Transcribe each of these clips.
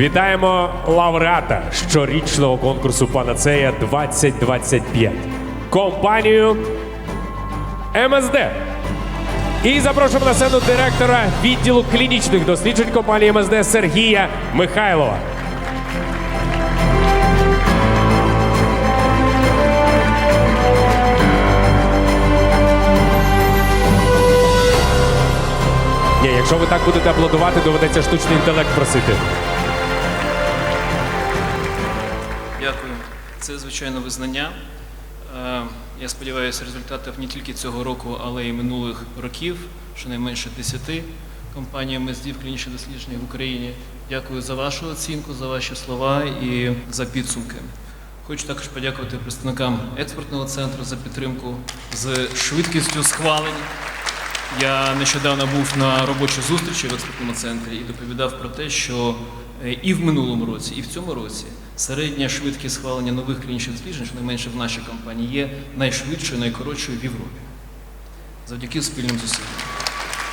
Вітаємо лауреата щорічного конкурсу Панацея 2025. Компанію МСД. І запрошуємо на сцену директора відділу клінічних досліджень компанії МСД Сергія Михайлова. Ні, якщо ви так будете аплодувати, доведеться штучний інтелект просити. Дякую. Це звичайно визнання. Е, Я сподіваюся, результатів не тільки цього року, але й минулих років, щонайменше 10 компаній МСД в клінічних дослідженнях в Україні. Дякую за вашу оцінку, за ваші слова і за підсумки. Хочу також подякувати представникам експортного центру за підтримку з швидкістю схвалень. Я нещодавно був на робочій зустрічі в експертному центрі і доповідав про те, що е, і в минулому році, і в цьому році середня швидкість схвалення нових клінічних досліджень, що найменше в нашій компанії, є найшвидшою, найкоротшою в Європі завдяки спільним зусиллям.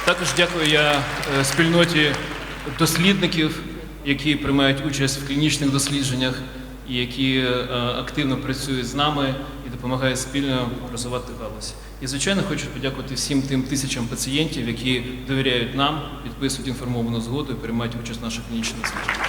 Також дякую я е, спільноті дослідників, які приймають участь в клінічних дослідженнях і які е, активно працюють з нами і допомагають спільно розвивати галузь. І, звичайно, хочу подякувати всім тим тисячам пацієнтів, які довіряють нам, підписують інформовану згоду і приймають участь в наших клінічних дослідженнях.